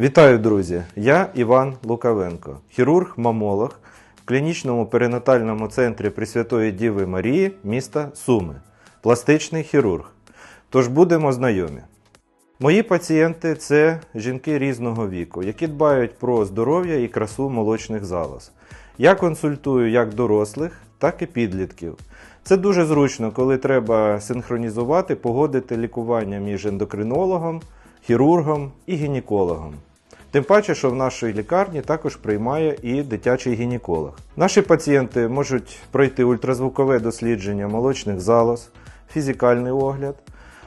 Вітаю, друзі! Я Іван Лукавенко, хірург-мамолог в клінічному перинатальному центрі Пресвятої Діви Марії міста Суми, пластичний хірург. Тож будемо знайомі. Мої пацієнти це жінки різного віку, які дбають про здоров'я і красу молочних залоз. Я консультую як дорослих, так і підлітків. Це дуже зручно, коли треба синхронізувати, погодити лікування між ендокринологом, хірургом і гінекологом. Тим паче, що в нашій лікарні також приймає і дитячий гінеколог. Наші пацієнти можуть пройти ультразвукове дослідження молочних залоз, фізикальний огляд,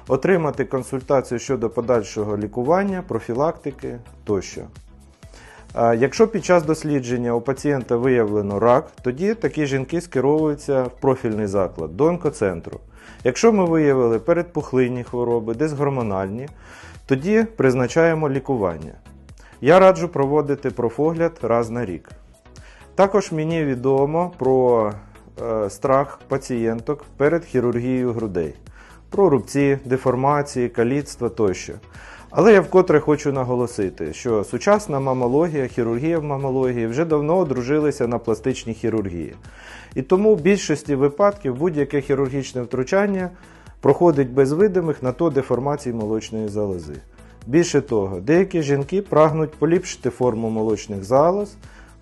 отримати консультацію щодо подальшого лікування, профілактики тощо. Якщо під час дослідження у пацієнта виявлено рак, тоді такі жінки скеровуються в профільний заклад до онкоцентру. Якщо ми виявили передпухлинні хвороби, дисгормональні, тоді призначаємо лікування. Я раджу проводити профогляд раз на рік. Також мені відомо про е, страх пацієнток перед хірургією грудей, про рубці, деформації, каліцтва тощо. Але я вкотре хочу наголосити, що сучасна мамологія, хірургія в мамології вже давно одружилися на пластичній хірургії. І тому в більшості випадків будь-яке хірургічне втручання проходить без видимих на то деформацій молочної залози. Більше того, деякі жінки прагнуть поліпшити форму молочних залоз,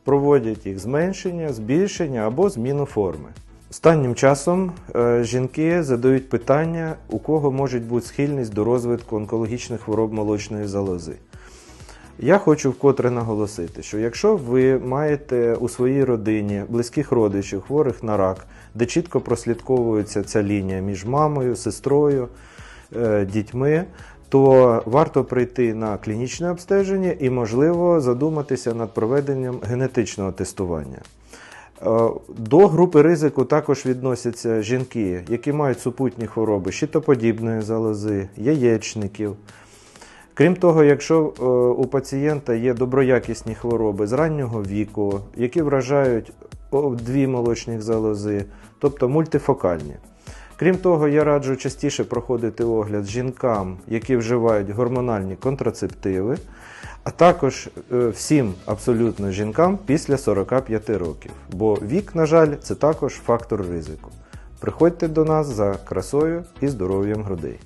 проводять їх зменшення, збільшення або зміну форми. Останнім часом е, жінки задають питання, у кого може бути схильність до розвитку онкологічних хвороб молочної залози. Я хочу вкотре наголосити, що якщо ви маєте у своїй родині близьких родичів, хворих на рак, де чітко прослідковується ця лінія між мамою, сестрою, е, дітьми, то варто прийти на клінічне обстеження і, можливо, задуматися над проведенням генетичного тестування. Е, До групи ризику також відносяться жінки, які мають супутні хвороби щитоподібної залози, яєчників. Крім того, якщо е, у пацієнта є доброякісні хвороби з раннього віку, які вражають дві молочних залози, тобто мультифокальні. Крім того, я раджу частіше проходити огляд жінкам, які вживають гормональні контрацептиви, а також е, всім абсолютно жінкам після 45 років. Бо вік, на жаль, це також фактор ризику. Приходьте до нас за красою і здоров'ям грудей.